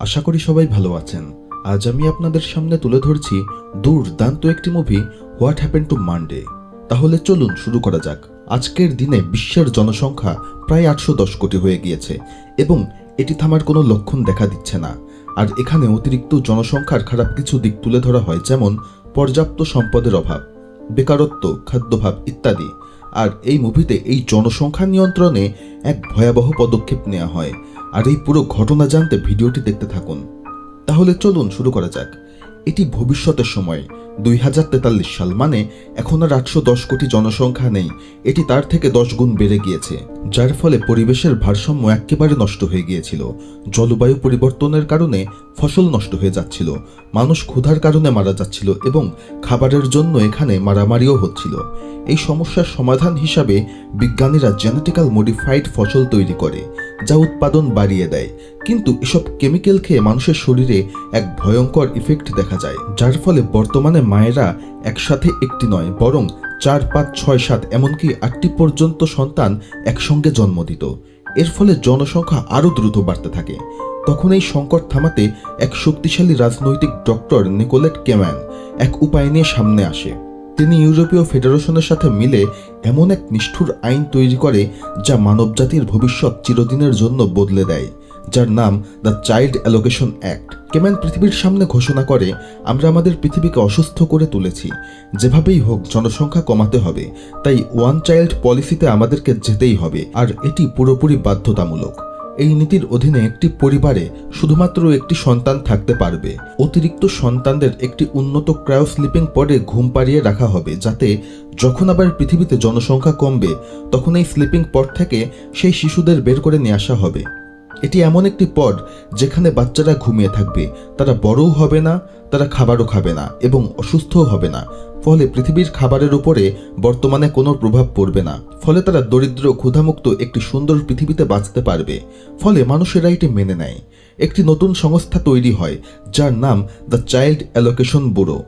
আশা করি সবাই ভালো আছেন। আজ আমি আপনাদের সামনে তুলে ধরছি দুর্দান্ত একটি movie what happen to Monday তাহলে চলুন শুরু করা যাক। আজকের দিনে বিশ্বের জনসংখ্যা প্রায় আটশো দশ কোটি হয়ে গিয়েছে এবং এটি থামার কোনো লক্ষণ দেখা দিচ্ছে না। আর এখানে অতিরিক্ত জনসংখ্যার খারাপ কিছু দিক তুলে ধরা হয় যেমন পর্যাপ্ত সম্পদের অভাব, বেকারত্ব, খাদ্যভাব ইত্যাদি। আর এই মুভিতে এই জনসংখ্যা নিয়ন্ত্রণে এক ভয়াবহ পদক্ষেপ নেওয়া হয়। আর এই পুরো ঘটনা জানতে ভিডিওটি দেখতে থাকুন। তাহলে চলুন শুরু করা যাক। এটি ভবিষ্যতের সময়। দুই হাজার তেতাল্লিশ সাল মানে এখন আর আটশো দশ কোটি জনসংখ্যা নেই। এটি তার থেকে দশ গুণ বেড়ে গিয়েছে, যার ফলে পরিবেশের ভারসাম্য একেবারে নষ্ট হয়ে গিয়েছিল। জলবায়ু পরিবর্তনের কারণে ফসল নষ্ট হয়ে যাচ্ছিল, মানুষ ক্ষুধার কারণে মারা যাচ্ছিল এবং খাবারের জন্য এখানে মারামারিও হচ্ছিল। এই সমস্যার সমাধান হিসাবে বিজ্ঞানীরা জেনেটিক্যাল মডিফাইড ফসল তৈরি করে, যা উৎপাদন বাড়িয়ে দেয়। কিন্তু এসব কেমিক্যাল খেয়ে মানুষের শরীরে এক ভয়ঙ্কর ইফেক্ট দেখা যায়, যার ফলে বর্তমানে মায়েরা একসাথে একটি নয়, বরং চার, পাঁচ, ছয়, সাত, এমনকি আটটি পর্যন্ত সন্তান একসঙ্গে জন্ম দিত। এর ফলে জনসংখ্যা আরও দ্রুত বাড়তে থাকে। তখন এই সংকট থামাতে এক শক্তিশালী রাজনৈতিক ডক্টর নিকোলেট কেম্যান এক উপায় নিয়ে সামনে আসে। তিনি ইউরোপীয় ফেডারেশনের সাথে মিলে এমন এক নিষ্ঠুর আইন তৈরি করে যা মানবজাতির ভবিষ্যৎ চিরদিনের জন্য বদলে দেয়, যার নাম দ্য চাইল্ড অ্যালোকেশন অ্যাক্ট। কেম্যান পৃথিবীর সামনে ঘোষণা করে, আমরা আমাদের পৃথিবীকে অসুস্থ করে তুলেছি। যেভাবেই হোক, জনসংখ্যা কমাতে হবে। তাই ওয়ান চাইল্ড পলিসিতে আমাদেরকে যেতেই হবে। আর এটি পুরোপুরি বাধ্যতামূলক। এই নীতির অধীনে একটি পরিবারে শুধুমাত্র একটি সন্তান থাকতে পারবে। অতিরিক্ত সন্তানদের একটি উন্নত ক্রায়ো স্লিপিং পডে ঘুম পাড়িয়ে রাখা হবে, যাতে যখন আবার পৃথিবীতে জনসংখ্যা কমবে, তখন এই স্লিপিং পড থেকে সেই শিশুদের বের করে নিয়ে আসা হবে। এটি এমন একটি পড যেখানে বাচ্চারা ঘুমিয়ে থাকবে। তারা বড়ও হবে না, তারা খাবারও খাবে না এবং অসুস্থও হবে না। ফলে পৃথিবীর খাবারের উপরে বর্তমানে কোনো প্রভাব পড়বে না। ফলে তারা দরিদ্র, ক্ষুধামুক্ত একটি সুন্দর পৃথিবীতে বাঁচতে পারবে। ফলে মানুষেরা এটি মেনে নেয়। একটি নতুন সংস্থা তৈরি হয়, যার নাম দ্য চাইল্ড অ্যালোকেশন ব্যুরো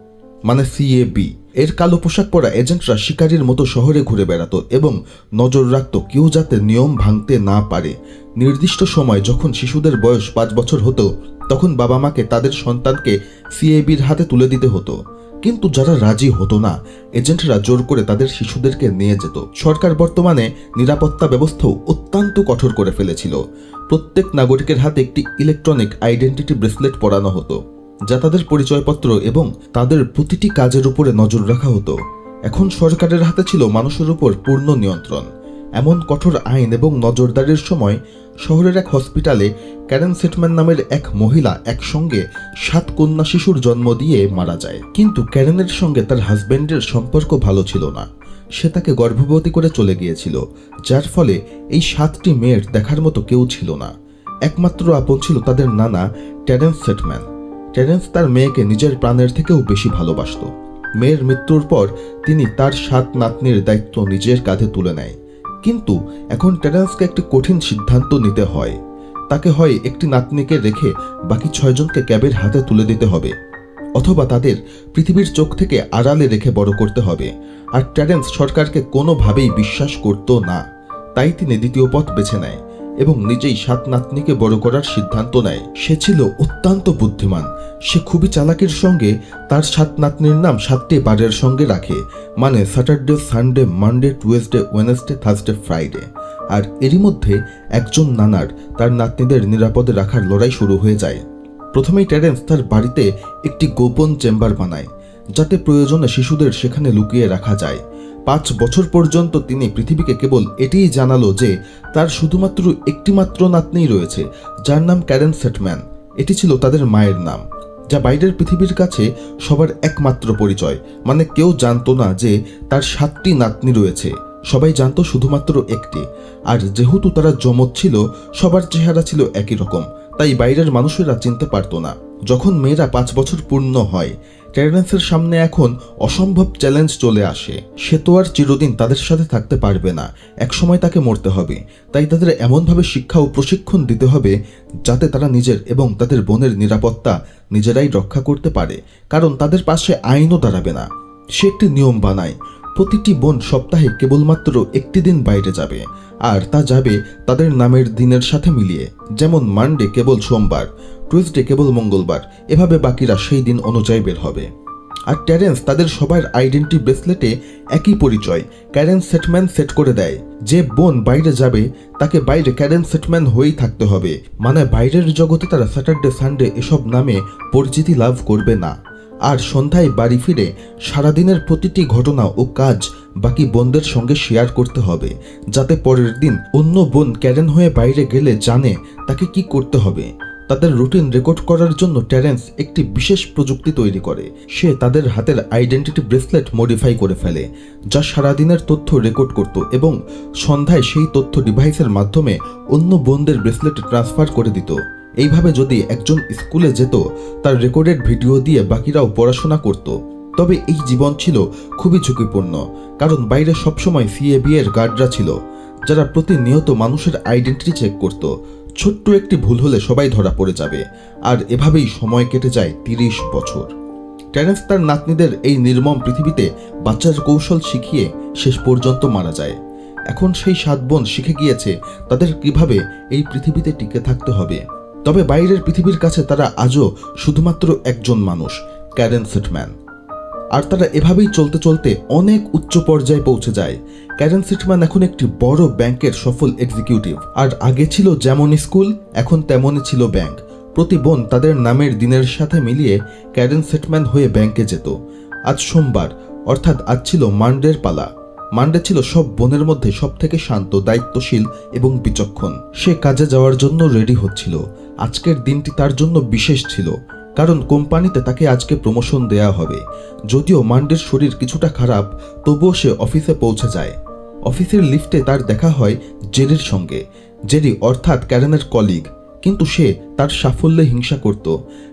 মানে সিএবি এর কালো পোশাক পরা এজেন্টরা শিকারীর মতো শহরে ঘুরে বেড়াতো এবং নজর রাখত কেউ যাতে নিয়ম ভাঙতে না পারে। নির্দিষ্ট সময় যখন শিশুদের বয়স পাঁচ বছর হতো, তখন বাবা মাকে তাদের সন্তানকে সিএবির হাতে তুলে দিতে হতো। কিন্তু যারা রাজি হতো না, এজেন্টরা জোর করে তাদের শিশুদেরকে নিয়ে যেত। সরকার বর্তমানে নিরাপত্তা ব্যবস্থাও অত্যন্ত কঠোর করে ফেলেছিল। প্রত্যেক নাগরিকের হাতে একটি ইলেকট্রনিক আইডেন্টিটি ব্রেসলেট পরানো হতো। যা তাদের পরিচয়পত্র এবং তাদের প্রতিটি কাজের উপরে নজর রাখা হতো। এখন সরকারের হাতে ছিল মানুষের উপর পূর্ণ নিয়ন্ত্রণ। এমন কঠোর আইন এবং নজরদারির সময় শহরের এক হসপিটালে ক্যারেন সেটম্যান নামের এক মহিলা একসঙ্গে সাত কন্যা শিশুর জন্ম দিয়ে মারা যায়। কিন্তু ক্যারেনের সঙ্গে তার হাজব্যান্ডের সম্পর্ক ভালো ছিল না। সে তাকে গর্ভবতী করে চলে গিয়েছিল, যার ফলে এই সাতটি মেয়ের দেখার মতো কেউ ছিল না। একমাত্র আপন ছিল তাদের নানা ট্যারেন্স সেটম্যান। টেরেন্স তার মেয়েকে নিজের প্রাণের থেকেও বেশি ভালোবাসত। মেয়ের মৃত্যুর পর তিনি তার সাত নাতনির দায়িত্ব নিজের কাঁধে তুলে নেয়। কিন্তু এখন টেরেন্সকে একটি কঠিন সিদ্ধান্ত নিতে হয়। তাকে হয় একটি নাতনিকে রেখে বাকি ছয়জনকে ক্যাবের হাতে তুলে দিতে হবে, অথবা তাদের পৃথিবীর চোখ থেকে আড়ালে রেখে বড় করতে হবে। আর টেরেন্স সরকারকে কোনোভাবেই বিশ্বাস করত না, তাই তিনি দ্বিতীয় পথ বেছে নেয়। এবং নিজেই সাত নাতনিকে বড় করার সিদ্ধান্ত নেয়। সে ছিল অত্যন্ত বুদ্ধিমান। সে খুবই চালাকের সঙ্গে তার সাত নাতনির নাম সাতটি বারের সঙ্গে রাখে মানে Saturday, Sunday, Monday, Tuesday, Wednesday, Thursday, Friday. আর এরই মধ্যে একজন নানার তার নাতনিদের নিরাপদে রাখার লড়াই শুরু হয়ে যায়। প্রথমেই টেরেন্স তার বাড়িতে একটি গোপন চেম্বার বানায়, যাতে প্রয়োজনে শিশুদের সেখানে লুকিয়ে রাখা যায়। পাঁচ বছর পর্যন্ত তিনি পৃথিবীকে কেবল এটিই জানালো যে তার শুধুমাত্র একটিমাত্র নাতনিই রয়েছে, যার নাম ক্যারেন সেটম্যান। এটি ছিল তাদের মায়ের নাম, যা বাইরের পৃথিবীর কাছে সবার একমাত্র পরিচয়। মানে কেউ জানতো না যে তার সাতটি নাতনি রয়েছে, সবাই জানতো শুধুমাত্র একটি। আর যেহেতু তারা জমজ ছিল, সবার চেহারা ছিল একই রকম, তাই বাইরের মানুষেরা চিনতে পারতো না। যখন মেয়েরা পাঁচ বছর পূর্ণ হয়, টেরেন্সের সামনে এখন অসম্ভব চ্যালেঞ্জ চলে আসে। সে তো আর চিরদিন তাদের সাথে থাকতে পারবে না। একসময় তাকে মরতে হবে। তাই তাদের এমনভাবে শিক্ষা ও প্রশিক্ষণ দিতে হবে যাতে তারা নিজের এবং তাদের বোনের নিরাপত্তা নিজেরাই রক্ষা করতে পারে। কারণ তাদের পাশে আইনও দাঁড়াবে না। সে একটি নিয়ম বানায়। প্রতিটি বোন সপ্তাহে কেবলমাত্র একটি দিন বাইরে যাবে, আর তা যাবে তাদের নামের দিনের সাথে মিলিয়ে, যেমন মানডে কেবল সোমবার, টুইসডে কেবল মঙ্গলবার, এভাবে বাকিরা সেই দিন অনুযায়ী বের হবে। আর ট্যারেন্স তাদের সবার আইডেন্টি ব্রেসলেটে একই পরিচয়, ক্যারেন সেটম্যান সেট করে দেয়। যে বোন বাইরে যাবে, তাকে বাইরে ক্যারেন সেটম্যান হয়েই থাকতে হবে। মানে বাইরের জগতে তারা স্যাটারডে, সানডে এসব নামে পরিচিতি লাভ করবে না। আর সন্ধ্যায় বাড়ি ফিরে সারাদিনের প্রতিটি ঘটনা ও কাজ বাকি বোনদের সঙ্গে শেয়ার করতে হবে, যাতে পরের দিন অন্য বোন ক্যারেন হয়ে বাইরে গেলে জানে তাকে কি করতে হবে। তাদের রুটিন রেকর্ড করার জন্য ট্যারেন্স একটি বিশেষ প্রযুক্তি তৈরি করে। সে তাদের হাতের আইডেন্টিটি ব্রেসলেট মডিফাই করে ফেলে, যা সারাদিনের তথ্য রেকর্ড করত এবং সন্ধ্যায় সেই তথ্য ডিভাইসের মাধ্যমে অন্য বোনদের ব্রেসলেট ট্রান্সফার করে দিত। এইভাবে যদি একজন স্কুলে যেত, তার রেকর্ডেড ভিডিও দিয়ে বাকিরাও পড়াশোনা করত। তবে এই জীবন ছিল খুবই ঝুঁকিপূর্ণ, কারণ বাইরে সবসময় সিএবি এর গার্ডরা ছিল, যারা প্রতিনিয়ত মানুষের আইডেন্টিটি চেক করত। ছোট্ট একটি ভুল হলে সবাই ধরা পড়ে যাবে, আর এভাবেই সময় কেটে যায় তিরিশ বছর। ট্যারেন্স তার নাতনিদের এই নির্মম পৃথিবীতে বাচ্চার কৌশল শিখিয়ে শেষ পর্যন্ত মারা যায়। এখন সেই সাত বোন শিখে গিয়েছে তাদের কীভাবে এই পৃথিবীতে টিকে থাকতে হবে। তবে বাইরের পৃথিবীর কাছে তারা আজও শুধুমাত্র একজন মানুষ, ক্যারেন সেটম্যান। আর তারা এভাবেই চলতে চলতে অনেক উচ্চ পর্যায়ে পৌঁছে যায়। ক্যারেন সিটম্যান এখন একটি বড় ব্যাংকের সফল এক্সিকিউটিভ। আর আগে ছিল যেমন স্কুল, এখন তেমনই ছিল ব্যাংক। প্রতি বোন তাদের নামের দিনের সাথে মিলিয়ে ক্যারেন সেটম্যান হয়ে ব্যাংকে যেত। আজ সোমবার, অর্থাৎ আজ ছিল মান্ডের পালা। মান্ডে ছিল সব বোনের মধ্যে সব থেকে শান্ত, দায়িত্বশীল এবং বিচক্ষণ। সে কাজে যাওয়ার জন্য রেডি হচ্ছিল। আজকের দিনটি তার জন্য বিশেষ ছিল, কারণ কোম্পানিতে তাকে আজকে প্রমোশন দেয়া হবে। যদিও মান্ডের শরীর কিছুটা খারাপ, তবুও সে অফিসে পৌঁছে যায়। অফিসের লিফটে তার দেখা হয় জেরির সঙ্গে। জেরি অর্থাৎ ক্যারেনের কলিগ, কিন্তু সে তার সাফল্যে হিংসা করত।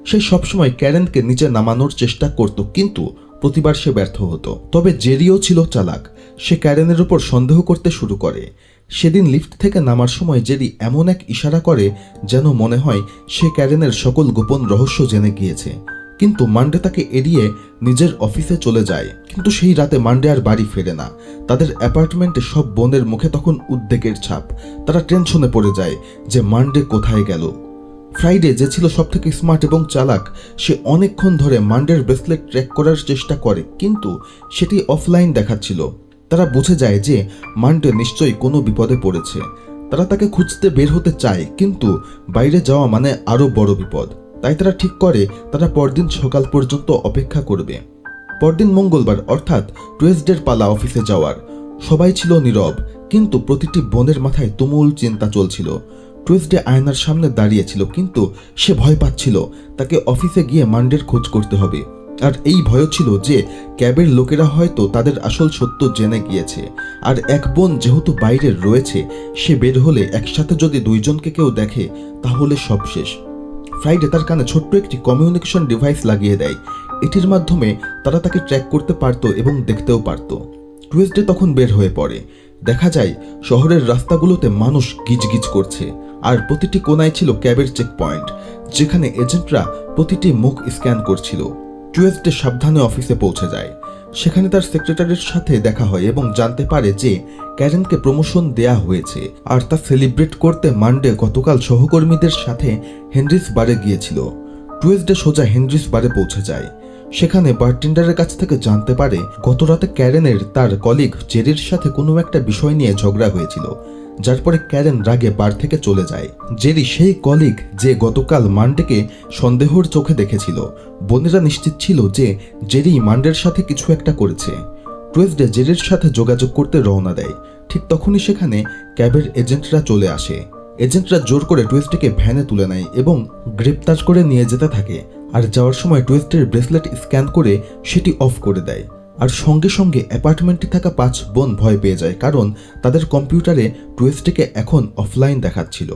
সে সবসময় ক্যারেনকে নিচে নামানোর চেষ্টা করত, কিন্তু প্রতিবার সে ব্যর্থ হতো। তবে জেরিও ছিল চালাক। সে ক্যারেনের উপর সন্দেহ করতে শুরু করে। সেদিন লিফট থেকে নামার সময় জেরি এমন এক ইশারা করে যেন মনে হয় সে ক্যারেনের সকল গোপন রহস্য জেনে গিয়েছে। কিন্তু মান্ডে তাকে এড়িয়ে নিজের অফিসে চলে যায়। কিন্তু সেই রাতে মান্ডে আর বাড়ি ফেরে না। তাদের অ্যাপার্টমেন্টে সব বোনের মুখে তখন উদ্বেগের ছাপ। তারা টেনশনে পড়ে যায় যে মান্ডে কোথায় গেল। ফ্রাইডে যে ছিল সব থেকে স্মার্ট এবং চালাক, সে অনেকক্ষণ ধরে মান্ডের ব্রেসলেট ট্র্যাক করার চেষ্টা করে, কিন্তু সেটি অফলাইন দেখাচ্ছিল। তারা বুঝে যায় যে মান্ডে নিশ্চয়ই কোনো বিপদে পড়েছে। তারা তাকে খুঁজতে বের হতে চায়, কিন্তু বাইরে যাওয়া মানে আরও বড় বিপদ। তাই তারা ঠিক করে, তারা পরদিন সকাল পর্যন্ত অপেক্ষা করবে। পরদিন মঙ্গলবার, অর্থাৎ টুয়েসডের পালা অফিসে যাওয়ার। সবাই ছিল নীরব, কিন্তু প্রতিটি বোনের মাথায় তুমুল চিন্তা চলছিল। টুয়েসডে আয়নার সামনে দাঁড়িয়েছিল কিন্তু সে ভয় পাচ্ছিল, তাকে অফিসে গিয়ে মান্ডের খোঁজ করতে হবে। আর এই ভয় ছিল যে ক্যাবের লোকেরা হয়তো তাদের আসল সত্য জেনে গিয়েছে। আর এক বোন যেহেতু বাইরে রয়েছে, সে বের হলে একসাথে যদি দুইজনকে কেউ দেখে, তাহলে সব শেষ। ফ্রাইডে তার কানে ছোট্ট একটি কমিউনিকেশন ডিভাইস লাগিয়ে দেয়। এটির মাধ্যমে তারা তাকে ট্র্যাক করতে পারত এবং দেখতেও পারত। টুয়েসডে তখন বের হয়ে পড়ে। দেখা যায়, শহরের রাস্তাগুলোতে মানুষ গিজগিজ করছে। আর প্রতিটি কোনায় ছিল ক্যাবের চেক পয়েন্ট যেখানে এজেন্টরা প্রতিটি মুখ স্ক্যান করছিল। টুয়েসডে সাবধানে অফিসে পৌঁছে যায়। সেখানে তার সেক্রেটারির সাথে দেখা হয় এবং জানতে পারে যে ক্যারেনকে প্রমোশন দেয়া হয়েছে আর তা সেলিব্রেট করতে মানডে গতকাল সহকর্মীদের সাথে হেনরিস বারে গিয়েছিল। টুয়েসডে সোজা হেনরিস বারে পৌঁছে যায়। সেখানে বারটেন্ডারের কাছ থেকে জানতে পারে, গতরাতে ক্যারেনের তার কলিগ জেরির সাথে কোনো একটা বিষয় নিয়ে ঝগড়া হয়েছিল। যার পরে ক্যারেন রাগে বার থেকে চলে যায়, জেরি সেই কলিগ যে গতকাল মান্ডেকে সন্দেহর চোখে দেখেছিল। বোনেরা নিশ্চিত ছিল যে জেরি মান্ডের সাথে কিছু একটা করেছে। টুয়েসডে জেরির সাথে যোগাযোগ করতে রওনা দেয়। ঠিক তখনই সেখানে ক্যাবের এজেন্টরা চলে আসে। এজেন্টরা জোর করে টুয়েস্টকে ভ্যানে তুলে নেয় এবং গ্রেপ্তার করে নিয়ে যেতে থাকে। আর যাওয়ার সময় টুয়েস্টের ব্রেসলেট স্ক্যান করে সেটি অফ করে দেয়। আর সঙ্গে সঙ্গে অ্যাপার্টমেন্টে থাকা পাঁচ বোন ভয় পেয়ে যায় কারণ তাদের কম্পিউটারে টুয়েস্টকে এখন অফলাইন দেখাচ্ছিল।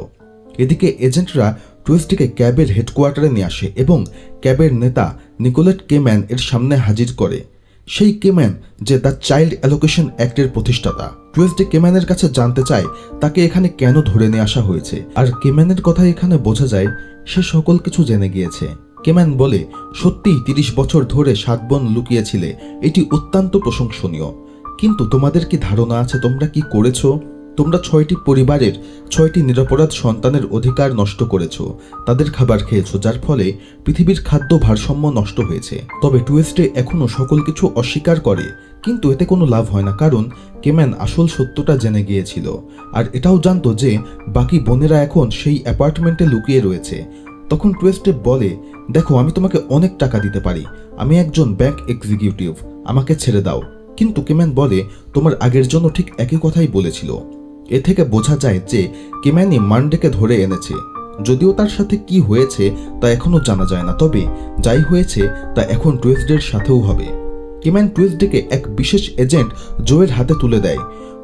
এদিকে এজেন্টরা টুয়েস্টকে ক্যাবের হেডকোয়ার্টারে নিয়ে আসে এবং ক্যাবের নেতা নিকোলেট কেম্যান এর সামনে হাজির করে। সেই কেম্যান যে দ্য চাইল্ড অ্যালোকেশন অ্যাক্টের প্রতিষ্ঠাতা। টুয়েসডে কেম্যানের কাছে জানতে চায় তাকে এখানে কেন ধরে নিয়ে আসা হয়েছে। আর কেম্যানের কথা এখানে বোঝা যায়, সে সকল কিছু জেনে গিয়েছে। কেম্যান বলে, সত্যিই তিরিশ বছর ধরে সাত বোন লুকিয়েছিলে, এটি অত্যন্ত প্রশংসনীয়। কিন্তু তোমাদের কি ধারণা আছে তোমরা কি করেছ? তোমরা ছয়টি পরিবারের ছয়টি নিরপরাধ সন্তানের অধিকার নষ্ট করেছ, তাদের খাবার খেয়েছো, যার ফলে পৃথিবীর খাদ্য ভারসাম্য নষ্ট হয়েছে। তবে টুয়েস্টে এখনও সকল কিছু অস্বীকার করে, কিন্তু এতে কোনো লাভ হয় না, কারণ কেম্যান আসল সত্যটা জেনে গিয়েছিল। আর এটাও জানতো যে, বাকি বোনেরা এখন সেই অ্যাপার্টমেন্টে লুকিয়ে রয়েছে তখন টুয়েস্টে বলে, দেখো, আমি তোমাকে অনেক টাকা দিতে পারি। আমি একজন ব্যাংক এক্সিকিউটিভ, আমাকে ছেড়ে দাও। কিন্তু কেম্যান বলে, তোমার আগের জন্য ঠিক একই কথাই বলেছিল। এ থেকে বোঝা যায় যে কেম্যানই মান্ডেকে ধরে এনেছে। যদিও তার সাথে কি হয়েছে তা এখনও জানা যায় না, তবে যাই হয়েছে তা এখন টুয়েসডের সাথেও হবে। কেম্যান টুয়েসডেকে এক বিশেষ এজেন্ট জোয়ের হাতে তুলে দেয়।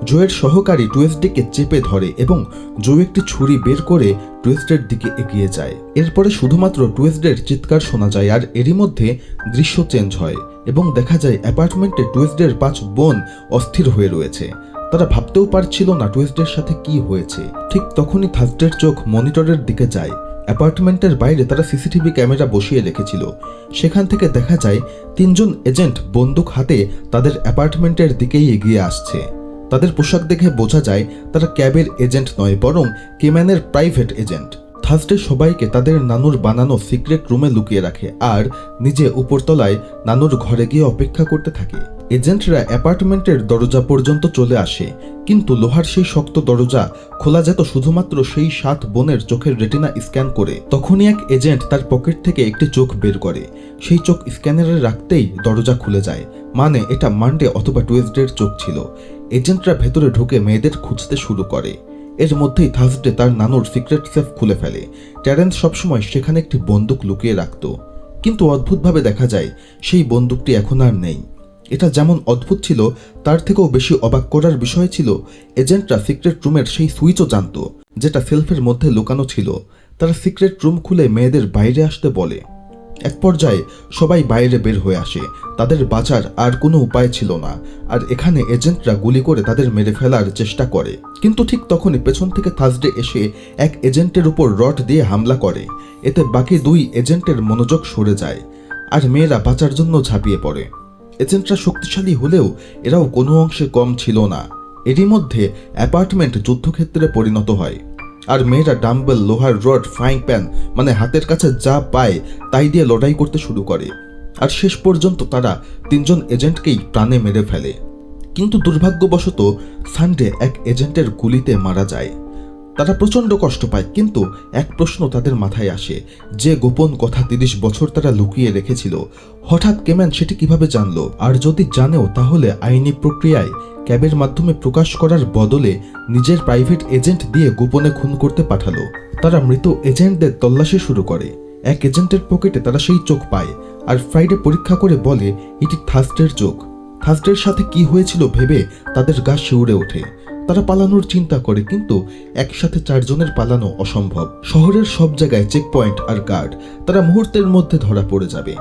জোয়ের সহকারী টুয়েসডেকে চেপে ধরে এবং জো একটি ছুরি বের করে টুয়েস্টের দিকে এগিয়ে যায়। এরপরে শুধুমাত্র টুয়েসডের চিৎকার শোনা যায় আর এরই মধ্যে দৃশ্য চেঞ্জ হয় এবং দেখা যায় অ্যাপার্টমেন্টে টুয়েসডের পাঁচ বোন অস্থির হয়ে রয়েছে। তারা ভাবতেও পারছিল না টুয়েস্টের সাথে কি হয়েছে। ঠিক তখনই থার্সডের চোখ মনিটরের দিকে যায়। অ্যাপার্টমেন্টের বাইরে তারা সিসিটিভি ক্যামেরা বসিয়ে রেখেছিল। সেখান থেকে দেখা যায় তিনজন এজেন্ট বন্দুক হাতে তাদের অ্যাপার্টমেন্টের দিকেই এগিয়ে আসছে। তাদের পোশাক দেখে বোঝা যায় তারা ক্যাবের এজেন্ট নয়, বরং কেম্যানের প্রাইভেট এজেন্ট। থার্সডে সবাইকে তাদের নানুর বানানো সিক্রেট রুমে লুকিয়ে রাখে আর নিজে উপরতলায় নানুর ঘরে গিয়ে অপেক্ষা করতে থাকে। এজেন্টরা অ্যাপার্টমেন্টের দরজা পর্যন্ত চলে আসে, কিন্তু লোহার সেই শক্ত দরজা খোলা যেত শুধুমাত্র সেই সাত বোনের চোখের রেটিনা স্ক্যান করে। তখনই এক এজেন্ট তার পকেট থেকে একটি চোখ বের করে। সেই চোখ স্ক্যানারে রাখতেই দরজা খুলে যায় মানে এটা মানডে অথবা টুয়েসডের চোখ ছিল। এজেন্টরা ভেতরে ঢুকে মেয়েদের খুঁজতে শুরু করে। এর মধ্যেই থার্সডে তার নানুর সিক্রেট সেফ খুলে ফেলে। ট্যারেন্স সবসময় সেখানে একটি বন্দুক লুকিয়ে রাখত। কিন্তু অদ্ভুতভাবে দেখা যায়, সেই বন্দুকটি এখন আর নেই। এটা যেমন অদ্ভুত ছিল, তার থেকেও বেশি অবাক করার বিষয় ছিল, এজেন্টরা সিক্রেট রুমের সেই সুইচও জানত, যেটা সেলফের মধ্যে লুকানো ছিল। তারা সিক্রেট রুম খুলে মেয়েদের বাইরে আসতে বলে। এক পর্যায়ে সবাই বাইরে বের হয়ে আসে। তাদের বাঁচার আর কোনো উপায় ছিল না। আর এখানে এজেন্টরা গুলি করে তাদের মেরে ফেলার চেষ্টা করে। কিন্তু ঠিক তখনই পেছন থেকে থার্সডে এসে এক এজেন্টের উপর রড দিয়ে হামলা করে। এতে বাকি দুই এজেন্টের মনোযোগ সরে যায় আর মেয়েরা বাঁচার জন্য ঝাঁপিয়ে পড়ে। এজেন্টরা শক্তিশালী হলেও এরাও কোনো অংশে কম ছিল না। এরই মধ্যে অ্যাপার্টমেন্ট যুদ্ধক্ষেত্রে পরিণত হয়। আর মেয়েরা ডাম্বেল, লোহার রড, ফ্রাইং প্যান মানে হাতের কাছে যা পায় তাই দিয়ে লড়াই করতে শুরু করে। আর শেষ পর্যন্ত তারা তিনজন এজেন্টকেই প্রাণে মেরে ফেলে। কিন্তু দুর্ভাগ্যবশত সানডে এক এজেন্টের গুলিতে মারা যায়। তারা প্রচণ্ড কষ্ট পায়, কিন্তু এক প্রশ্ন তাদের মাথায় আসে, যে গোপন কথা তিরিশ বছর তারা লুকিয়ে রেখেছিল, হঠাৎ কেম্যান সেটি কীভাবে জানলো? আর যদি জানেও, তাহলে আইনি প্রক্রিয়ায় ক্যাবের মাধ্যমে প্রকাশ করার বদলে নিজের প্রাইভেট এজেন্ট দিয়ে গোপনে খুন করতে পাঠালো। তারা মৃত এজেন্টদের তল্লাশি শুরু করে। এক এজেন্টের পকেটে তারা সেই চোখ পায়, আর ফ্রাইডে পরীক্ষা করে বলে, এটি থার্সডের চোখ। থার্সডের সাথে কি হয়েছিল ভেবে তাদের গা শিউরে ওঠে। তারা পালানোর চিন্তা করে, কিন্তু একসাথে চারজনের পালানো অসম্ভব। শহরের সব জায়গায় চেকপয়েন্ট আর গার্ড তারা মুহূর্তের মধ্যে ধরা পড়ে যাবে।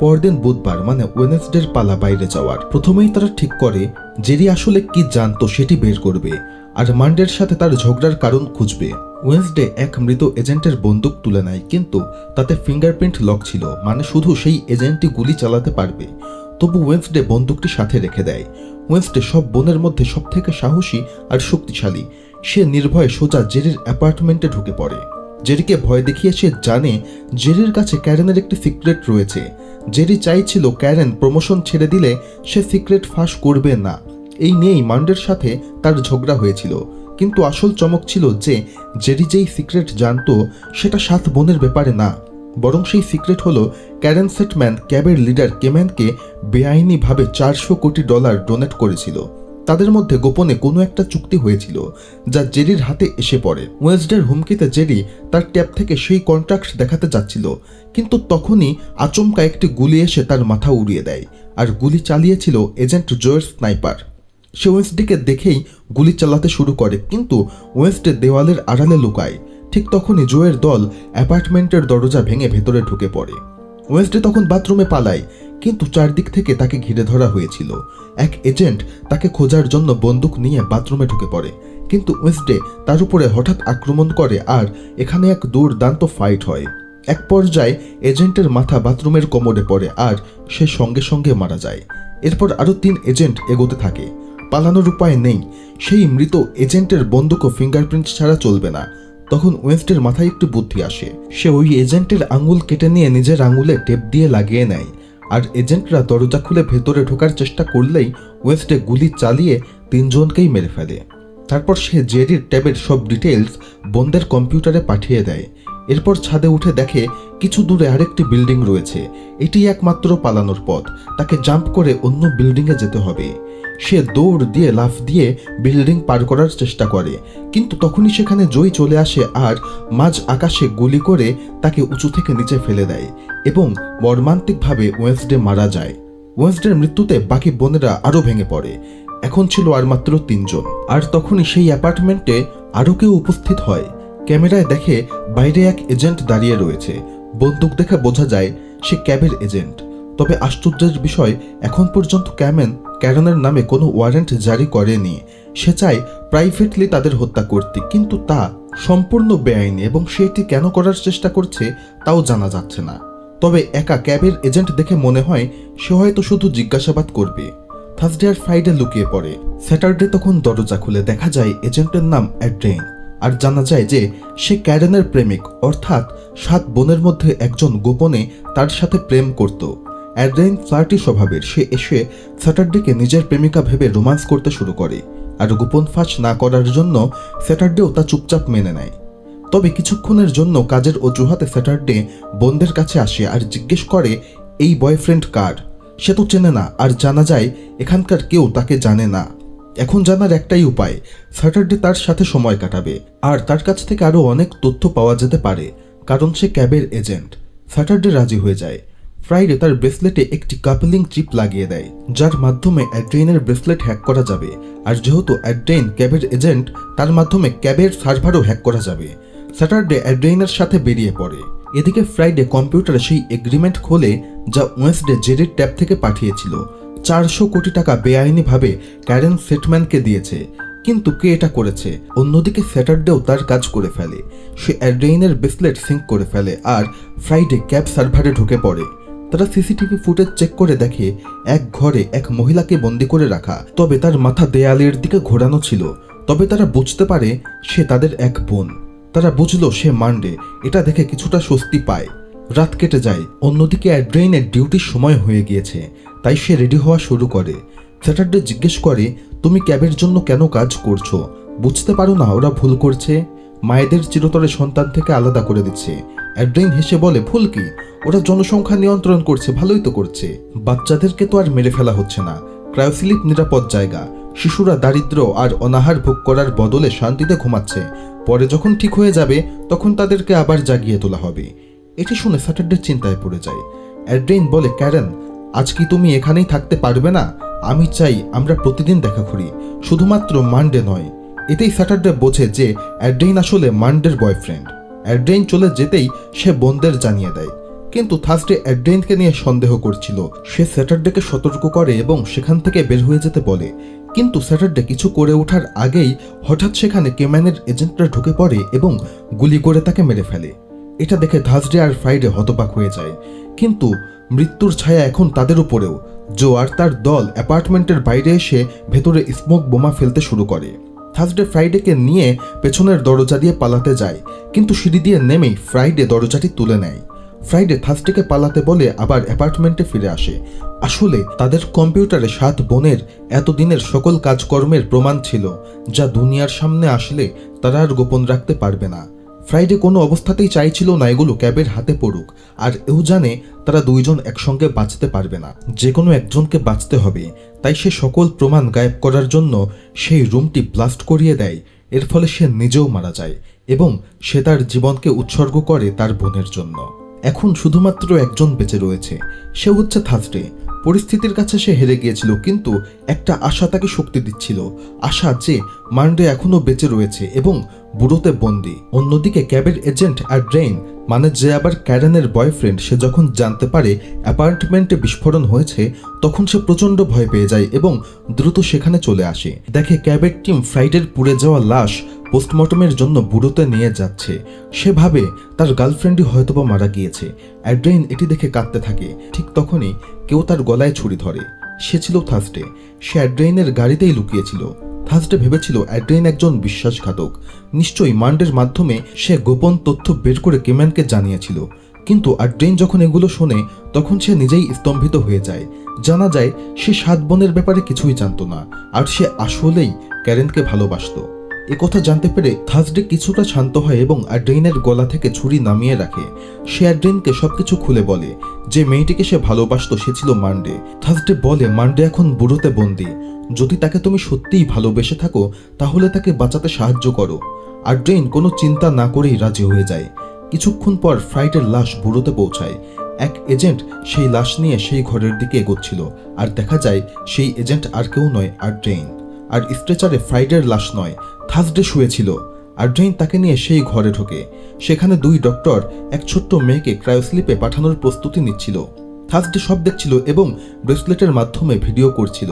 পরদিন বুধবার মানে ওয়েনেসডের পালা বাইরে যাওয়ার। প্রথমেই তারা ঠিক করে জেরি আসলে কি জানতো সেটি বের করবে, আর মান্ডের সাথে তার ঝগড়ার কারণ খুঁজবে। ওয়েন্সডে এক মৃত এজেন্টের বন্দুক তুলে নেয়, কিন্তু তাতে ফিঙ্গারপ্রিন্ট লক ছিল মানে শুধু সেই এজেন্টই গুলি চালাতে পারবে। তবু ওয়েন্সডে বন্দুকটি সাথে রেখে দেয়। ওয়েন্সডে সব বোনের মধ্যে সবথেকে সাহসী আর শক্তিশালী। সে নির্ভয়ে সোজা জেরির অ্যাপার্টমেন্টে ঢুকে পড়ে। জেরিকে ভয় দেখিয়ে সে জানে জেরির কাছে ক্যারেনের একটি সিক্রেট রয়েছে। জেরি চাইছিল ক্যারেন প্রমোশন ছেড়ে দিলে সে সিক্রেট ফাঁস করবে না। এই নিয়েই মান্ডের সাথে তার ঝগড়া হয়েছিল। কিন্তু আসল চমক ছিল যে জেরি যেই সিক্রেট জানতো, সেটা সাত বোনের ব্যাপারে না। বরং সেই সিক্রেট হলো ক্যারেন সেটম্যান ক্যাবের লিডার কেম্যানকে বেআইনিভাবে চারশো কোটি ডলার ডোনেট করেছিল। তাদের মধ্যে গোপনে কোনো একটা চুক্তি হয়েছিল, যা জেরির হাতে এসে পড়ে। ওয়েসডের হুমকিতে জেরি তার ট্যাব থেকে সেই কন্ট্রাক্ট দেখাতে যাচ্ছিল, কিন্তু তখনই আচমকা একটি গুলি এসে তার মাথা উড়িয়ে দেয় আর গুলি চালিয়েছিল এজেন্ট জোয়ের স্নাইপার। সে ওয়েস্টডিকে দেখেই গুলি চালাতে শুরু করে, কিন্তু ওয়েস্টে দেওয়ালের আড়ালে লুকায়। ঠিক তখনই জোয়ের দল অ্যাপার্টমেন্টের দরজা ভেঙে ভেতরে ঢুকে পড়ে। ওয়েস্টে তখন বাথরুমে পালায়, কিন্তু চারদিক থেকে তাকে ঘিরে ধরা হয়েছিল। এক এজেন্ট তাকে খোঁজার জন্য বন্দুক নিয়ে বাথরুমে ঢুকে পড়ে, কিন্তু ওয়েস্টে তার উপরে হঠাৎ আক্রমণ করে আর এখানে এক দুর্দান্ত ফাইট হয়। এক পর্যায়ে এজেন্টের মাথা বাথরুমের কোমরে পড়ে আর সে সঙ্গে সঙ্গে মারা যায়। এরপর আরও তিন এজেন্ট এগোতে থাকে। পালানোর উপায় নেই। সেই মৃত এজেন্টের বন্দুক ও ফিঙ্গারপ্রিন্ট ছাড়া চলবে না। তখন ওয়েস্টের মাথায় একটু বুদ্ধি আসে। সে ওই এজেন্টের আঙুল কেটে নিয়ে নিজের আঙুলে টেপ দিয়ে লাগিয়ে নেয়। আর এজেন্টরা দরজা খুলে ভেতরে ঢোকার চেষ্টা করলেই ওয়েস্টে গুলি চালিয়ে তিনজনকেই মেরে ফেলে। তারপর সে জেরির ট্যাবের সব ডিটেলস বোনদের কম্পিউটারে পাঠিয়ে দেয়। এরপর ছাদে উঠে দেখে কিছু দূরে আরেকটি বিল্ডিং রয়েছে। এটি একমাত্র পালানোর পথ। তাকে জাম্প করে অন্য বিল্ডিংয়ে যেতে হবে। সে দৌড় দিয়ে, লাফ দিয়ে বিল্ডিং পার করার চেষ্টা করে। কিন্তু তখনই সেখানে জয় চলে আসে আর মাঝ আকাশে গুলি করে তাকে উঁচু থেকে নিচে ফেলে দেয় এবং মর্মান্তিকভাবে ওয়েন্সডে মারা যায়। ওয়েন্সডের মৃত্যুতে বাকি বোনেরা আরও ভেঙে পড়ে। এখন ছিল আর মাত্র তিনজন। আর তখনই সেই অ্যাপার্টমেন্টে আরও কেউ উপস্থিত হয়। ক্যামেরায় দেখে বাইরে এক এজেন্ট দাঁড়িয়ে রয়েছে। বন্দুক দেখে বোঝা যায় সে ক্যাবের এজেন্ট। তবে আশ্চর্যের বিষয়, এখন পর্যন্ত ক্যামেন ক্যারনের নামে কোনো ওয়ারেন্ট জারি করেনি। সে চায় প্রাইভেটলি তাদের হত্যা করতে, কিন্তু তা সম্পূর্ণ বেআইনি এবং সে এটি কেন করার চেষ্টা করছে তাও জানা যাচ্ছে না। তবে একা ক্যাবের এজেন্ট দেখে মনে হয় সে হয়তো শুধু জিজ্ঞাসাবাদ করবে। থার্সডে আর ফ্রাইডে লুকিয়ে পড়ে। স্যাটারডে তখন দরজা খুলে দেখা যায় এজেন্টের নাম অ্যাড্রেন আর জানা যায় যে সে ক্যারেনের প্রেমিক, অর্থাৎ সাত বোনের মধ্যে একজন গোপনে তার সাথে প্রেম করত। অ্যাড্রেইন ফ্লার্টি স্বভাবের, সে এসে স্যাটারডেকে নিজের প্রেমিকা ভেবে রোমান্স করতে শুরু করে। আর গোপন ফাঁস না করার জন্য স্যাটারডেও তা চুপচাপ মেনে নেয়। তবে কিছুক্ষণের জন্য কাজের অজুহাতে স্যাটারডে বোনদের কাছে আসে আর জিজ্ঞেস করে, এই বয়ফ্রেন্ড কার? সে তো চেনে না, আর জানা যায় এখানকার কেউ তাকে জানে না। এখন জানার একটাই উপায় স্যাটারডে তার সাথে সময় কাটাবে। আর তার কাছ থেকে আরও অনেক তথ্য পাওয়া যেতে পারে, কারণ সে ক্যাবের এজেন্ট স্যাটারডে রাজি হয়ে যায়। ফ্রাইডে তার ব্রেসলেটে একটি কাপলিং চিপ লাগিয়ে দেয়, যার মাধ্যমে অ্যাড্রেইনের ব্রেসলেট হ্যাক করা যাবে। আর যেহেতু অ্যাড্রেইন ক্যাবের এজেন্ট, তার মাধ্যমে ক্যাবের সার্ভারও হ্যাক করা যাবে। স্যাটারডে অ্যাড্রেইনের সাথে বেরিয়ে পড়ে। এদিকে ফ্রাইডে কম্পিউটারে সেই এগ্রিমেন্ট খোলে, যা ওয়েন্সডে জেরির ট্যাব থেকে পাঠিয়েছিল। চারশো কোটি টাকা বেআইনিভাবে ক্যারেন সেটম্যানকে দিয়েছে। কিন্তু কে এটা করেছে? অন্যদিকে স্যাটারডেও তার কাজ করে ফেলে। সে অ্যাড্রেইনের ব্রেসলেট সিঙ্ক করে ফেলে আর ফ্রাইডে ক্যাব সার্ভারে ঢুকে পড়ে। তারা সিসিটিভি ফুটেজ চেক করে দেখে এক ঘরে এক মহিলাকে বন্দি করে রাখা। তবে তার মাথা দেয়ালের দিকে ঘোরানো ছিল। তবে তারা বুঝতে পারে সে তাদের এক বোন। তারা বুঝলো সে মান্ডে, এটা দেখে কিছুটা স্বস্তি পায়। রাত কেটে যায়, অন্যদিকে অ্যাড্রেইনের ডিউটির সময় হয়ে গিয়েছে, তাই সে রেডি হওয়া শুরু করে। স্যাটারডে জিজ্ঞেস করে, তুমি ক্যাবের জন্য কেন কাজ করছ? বুঝতে পারো না ওরা ভুল করছে? মায়েদের চিরতরে সন্তান থেকে আলাদা করে দিচ্ছে। অ্যাড্রেইন হেসে বলে ভুল কি? ওরা জনসংখ্যা নিয়ন্ত্রণ করছে, ভালোই তো করছে। বাচ্চাদেরকে তো আর মেরে ফেলা হচ্ছে না। ক্রায়োসিলিপ নিরাপদ জায়গা। শিশুরা দারিদ্র আর অনাহার ভোগ করার বদলে শান্তিতে ঘুমাচ্ছে। পরে যখন ঠিক হয়ে যাবে, তখন তাদেরকে আবার জাগিয়ে তোলা হবে। এটি শুনে স্যাটারডে চিন্তায় পড়ে যায়। অ্যাড্রেইন বলে, ক্যারেন, আজ কি তুমি এখানেই থাকতে পারবে না? আমি চাই আমরা প্রতিদিন দেখা করি। শুধুমাত্র মানডে নয়। এতেই স্যাটারডে বোঝে যে অ্যাড্রেইন আসলে মানডের বয়ফ্রেন্ড। অ্যাড্রেইন চলে যেতেই সে বোনদের জানিয়ে দেয়। কিন্তু থার্সডে অ্যাড্রেইনকে নিয়ে সন্দেহ করছিল। সে স্যাটারডেকে সতর্ক করে এবং সেখান থেকে বের হয়ে যেতে বলে। কিন্তু স্যাটারডে কিছু করে ওঠার আগেই হঠাৎ সেখানে কেম্যানের এজেন্টরা ঢুকে পড়ে এবং গুলি করে তাকে মেরে ফেলে। এটা দেখে থার্সডে আর ফ্রাইডে হতবাক হয়ে যায়। কিন্তু মৃত্যুর ছায়া এখন তাদের উপরেও। জো আর তার দল অ্যাপার্টমেন্টের বাইরে এসে ভেতরে স্মোক বোমা ফেলতে শুরু করে। থার্সডে ফ্রাইডেকে নিয়ে পেছনের দরজা দিয়ে পালাতে যায়। কিন্তু সিঁড়ি দিয়ে নেমেই ফ্রাইডে দরজাটি তুলে নেয়। ফ্রাইডে থার্সডেকে পালাতে বলে আবার অ্যাপার্টমেন্টে ফিরে আসে। আসলে তাদের কম্পিউটারে সাত বোনের এতদিনের সকল কাজকর্মের প্রমাণ ছিল, যা দুনিয়ার সামনে আসলে তারা আর গোপন রাখতে পারবে না। ফ্রাইডে কোনো অবস্থাতেই চাইছিল না এগুলো ক্যাবের হাতে পড়ুক। আর এও জানে তারা দুইজন একসঙ্গে বাঁচতে পারবে না। যে কোনো একজনকে বাঁচতে হবে। তাই সে সকল প্রমাণ গায়েব করার জন্য সেই রুমটি ব্লাস্ট করিয়ে দেয়। এর ফলে সে নিজেও মারা যায় এবং সে তার জীবনকে উৎসর্গ করে তার বোনের জন্য। এখন শুধুমাত্র একজন বেঁচে রয়েছে। সে হচ্ছে থার্সডে। পরিস্থিতির কাছে সে হেরে গিয়েছিল, কিন্তু একটা আশা তাকে শক্তি দিচ্ছিল। আশা যে মান্ডে এখনও বেঁচে রয়েছে এবং বুড়োতে বন্দি। অন্যদিকে ক্যাবের এজেন্ট আর ড্রেইন মানে যে আবার ক্যারেনের বয়ফ্রেন্ড, সে যখন জানতে পারে অ্যাপার্টমেন্টে বিস্ফোরণ হয়েছে, তখন সে প্রচণ্ড ভয় পেয়ে যায় এবং দ্রুত সেখানে চলে আসে। দেখে ক্যাবের টিম ফ্লাইটের পুড়ে যাওয়া লাশ পোস্টমর্টমের জন্য বুড়োতে নিয়ে যাচ্ছে। সে ভাবে তার গার্লফ্রেন্ডই হয়তোবা মারা গিয়েছে। অ্যাড্রেইন এটি দেখে কাঁদতে থাকে। ঠিক তখনই কেউ তার গলায় ছুরি ধরে। সে ছিল থার্সডে। সে অ্যাড্রেইনের গাড়িতেই লুকিয়েছিল। থার্সডে ভেবেছিল অ্যাড্রেইন একজন বিশ্বাসঘাতক। নিশ্চয়ই মান্ডের মাধ্যমে সে গোপন তথ্য বের করে কেম্যানকে জানিয়েছিল। কিন্তু অ্যাড্রেইন যখন এগুলো শোনে, তখন সে নিজেই স্তম্ভিত হয়ে যায়। জানা যায়, সে সাত বোনের ব্যাপারে কিছুই জানতো না। আর সে আসলেই ক্যারেনকে ভালোবাসতো। কথা জানতে পেরে থার্সডে কিছুটা শান্ত হয় এবং অ্যাড্রেইনের গলা থেকে ছুরি নামিয়ে রাখে। সে অ্যাড্রেইনকে সবকিছু খুলে বলে যে মেয়েটিকে সে ভালোবাসতো, সে ছিল মান্ডে। থার্সডে বলে, মান্ডে এখন বুড়োতে বন্দি। যদি তাকে তুমি সত্যিই ভালোবেসে থাকো, তাহলে তাকে বাঁচাতে সাহায্য করো। আড্রেইন কোনো চিন্তা না করেই রাজি হয়ে যায়। কিছুক্ষণ পর ফ্রাইটের লাশ বুড়োতে পৌঁছায়। এক এজেন্ট সেই লাশ নিয়ে সেই ঘরের দিকে এগোচ্ছিল। আর দেখা যায়, সেই এজেন্ট আর কেউ নয় আড্রেইন আর স্ট্রেচারে ফ্রাইডের লাশ নয়। থার্সডে শুয়েছিল আড্রেইন তাকে নিয়ে সেই ঘরে ঢোকে। সেখানে দুই ডক্টর এক ছোট্ট মেয়েকে ক্রায়োস্লিপে পাঠানোর প্রস্তুতি নিচ্ছিল। থার্সডে সব দেখছিল এবং ব্রেসলেটের মাধ্যমে ভিডিও করছিল।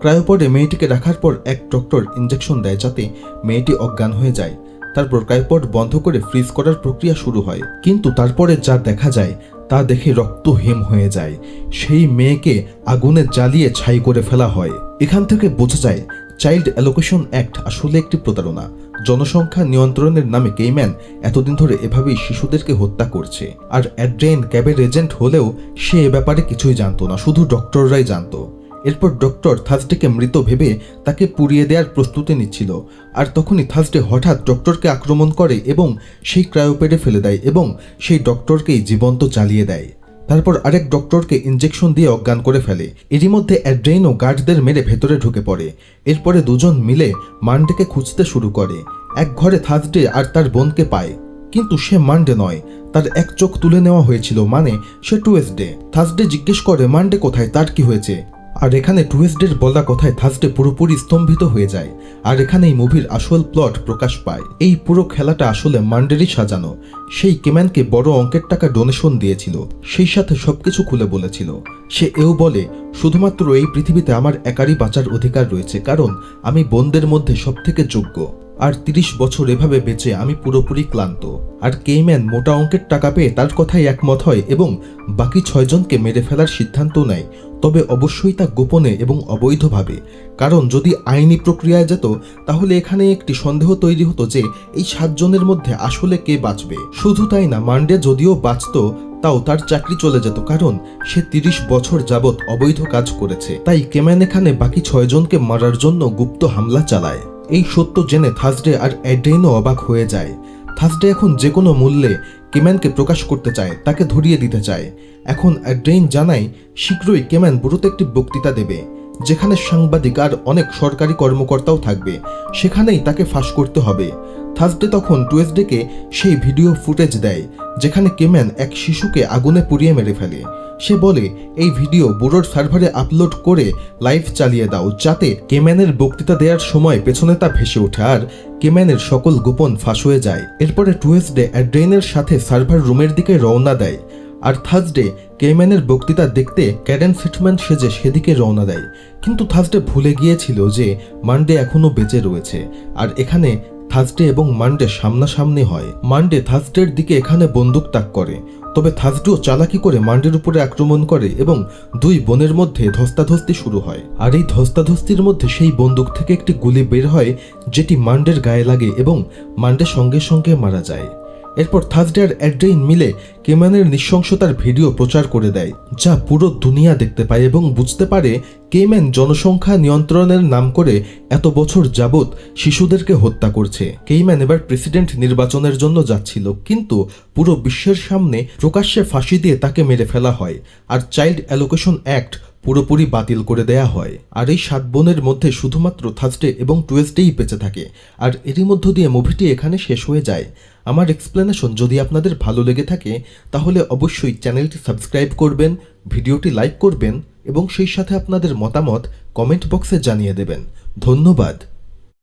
ক্রায়োপডে মেয়েটিকে রাখার পর এক ডক্টর ইঞ্জেকশন দেয় যাতে মেয়েটি অজ্ঞান হয়ে যায়। তারপর ক্রায়োপড বন্ধ করে ফ্রিজ করার প্রক্রিয়া শুরু হয়। কিন্তু তারপরে যা দেখা যায় তা দেখে রক্ত হেম হয়ে যায়। সেই মেয়েকে আগুনে জ্বালিয়ে ছাই করে ফেলা হয়। এখান থেকে বোঝা যায় চাইল্ড অ্যালোকেশন অ্যাক্ট আসলে একটি প্রতারণা। জনসংখ্যা নিয়ন্ত্রণের নামে কেইম্যান এতদিন ধরে এভাবেই শিশুদেরকে হত্যা করছে। আর অ্যাড্রেন ক্যাবের এজেন্ট হলেও সে এ ব্যাপারে কিছুই জানতো না, শুধু ডক্টররাই জানতো। এরপর ডক্টর থার্সডেকে মৃত ভেবে তাকে পুড়িয়ে দেওয়ার প্রস্তুতি নিচ্ছিল। আর তখনই থার্সডে হঠাৎ ডক্টরকে আক্রমণ করে এবং সেই ক্রায়োপেডে ফেলে দেয় এবং সেই ডক্টরকেই জীবন্ত জ্বালিয়ে দেয়। তারপর আরেক ডক্টরকে ইঞ্জেকশন দিয়ে অজ্ঞান করে ফেলে। এরই মধ্যে অ্যাড্রেইনও গার্ডদের মেরে ভেতরে ঢুকে পড়ে। এরপরে দুজন মিলে মান্ডেকে খুঁজতে শুরু করে। এক ঘরে থার্সডে আর তার বোনকে পায়। কিন্তু সে মান্ডে নয়। তার এক চোখ তুলে নেওয়া হয়েছিল মানে সে টুয়েসডে। থার্সডে জিজ্ঞেস করে, মান্ডে কোথায়? তার কি হয়েছে? আর এখানে টুয়েসডের বলা কথায় থার্সডে পুরোপুরি স্তম্ভিত হয়ে যায়। আর এখানে এই মুভির আসল প্লট প্রকাশ পায়। এই পুরো খেলাটা আসলে মান্ডেরই সাজানো। সেই কেম্যানকে বড় অঙ্কের টাকা ডোনেশন দিয়েছিল। সেই সাথে সবকিছু খুলে বলেছিল। সে এও বলে, শুধুমাত্র এই পৃথিবীতে আমার একারই বাঁচার অধিকার রয়েছে, কারণ আমি বোনদের মধ্যে সবথেকে যোগ্য। আর তিরিশ বছর এভাবে বেঁচে আমি পুরোপুরি ক্লান্ত। আর কেইম্যান মোটা অঙ্কের টাকা পেয়ে তার কথাই একমত হয় এবং বাকি ছয়জনকে মেরে ফেলার সিদ্ধান্ত নেয়। তবে অবশ্যই তা গোপনে এবং অবৈধভাবে। কারণ যদি আইনি প্রক্রিয়ায় যেত, তাহলে এখানে একটি সন্দেহ তৈরি হতো যে এই সাতজনের মধ্যে আসলে কে বাঁচবে। শুধু তাই না, মান্ডে যদিও বাঁচত, তাও তার চাকরি চলে যেত কারণ সে তিরিশ বছর যাবৎ অবৈধ কাজ করেছে। তাই কেম্যান এখানে বাকি ছয়জনকে মারার জন্য গুপ্ত হামলা চালায়। এই সত্য জেনে থার্সডে আর অ্যাড্রেইনও অবাক হয়ে যায়। থার্সডে এখন যে কোনো মূল্যে কেম্যানকে প্রকাশ করতে চায়, তাকে ধরিয়ে দিতে চায়। এখন অ্যাড্রেইন জানায়, শীঘ্রই কেম্যান বুড়োতে একটি বক্তৃতা দেবে, যেখানে সাংবাদিক আর অনেক সরকারি কর্মকর্তাও থাকবে। সেখানেই তাকে ফাঁস করতে হবে। থার্সডে তখন টুয়েসডেকে সেই ভিডিও ফুটেজ দেয়, যেখানে কেম্যান এক শিশুকে আগুনে পুড়িয়ে মেরে ফেলে। সে বলে, এই ভিডিও বুড়োর সার্ভারে আপলোড করে লাইভ চালিয়ে দাও, যাতে কেম্যানের বক্তৃতা দেওয়ার সময় পেছনে তা ভেসে ওঠে আর কেম্যানের সকল গোপন ফাঁস হয়ে যায়। এরপরে টুয়েসডে অ্যাড্রেনের সাথে সার্ভার রুমের দিকে রওনা দেয় আর থার্সডে কেম্যানের বক্তৃতা দেখতে ক্যাডেন ফিটম্যান সেজে সেদিকে রওনা দেয়। কিন্তু থার্সডে ভুলে গিয়েছিল যে মানডে এখনও বেঁচে রয়েছে। আর এখানে থার্সডে এবং মানডে সামনাসামনি হয়। মানডে থার্সডের দিকে এখানে বন্দুক তাক করে। তবে থার্সডেও চালাকি করে মান্ডের উপরে আক্রমণ করে এবং দুই বোনের মধ্যে ধস্তাধস্তি শুরু হয়। আর এই ধস্তাধস্তির মধ্যে সেই বন্দুক থেকে একটি গুলি বের হয়, যেটি মান্ডের গায়ে লাগে এবং মান্ডে সঙ্গে সঙ্গে মারা যায়। এরপর থার্সডে আর অ্যাড্রেইন মিলে কেম্যানের নৃশংসতার ভিডিও প্রচার করে দেয়, যা পুরো দুনিয়া দেখতে পায় এবং বুঝতে পারে কেম্যান জনসংখ্যা নিয়ন্ত্রণের নাম করে এত বছর যাবৎ শিশুদেরকে হত্যা করছে। কেইম্যান এবার প্রেসিডেন্ট নির্বাচনের জন্য যাচ্ছিল, কিন্তু পুরো বিশ্বের সামনে প্রকাশ্যে ফাঁসি দিয়ে তাকে মেরে ফেলা হয় আর চাইল্ড অ্যালোকেশন অ্যাক্ট পুরোপুরি বাতিল করে দেয়া হয়। আর এই সাত বোনের মধ্যে শুধুমাত্র থার্সডে এবং টুয়েসডেই বেঁচে থাকে, আর এরই মধ্য দিয়ে মুভিটি এখানে শেষ হয়ে যায়। আমার এক্সপ্লেনেশন যদি আপনাদের ভালো লেগে থাকে, তাহলে অবশ্যই চ্যানেলটি সাবস্ক্রাইব করবেন, ভিডিওটি লাইক করবেন এবং সেই সাথে আপনাদের মতামত কমেন্ট বক্সে জানিয়ে দেবেন। ধন্যবাদ।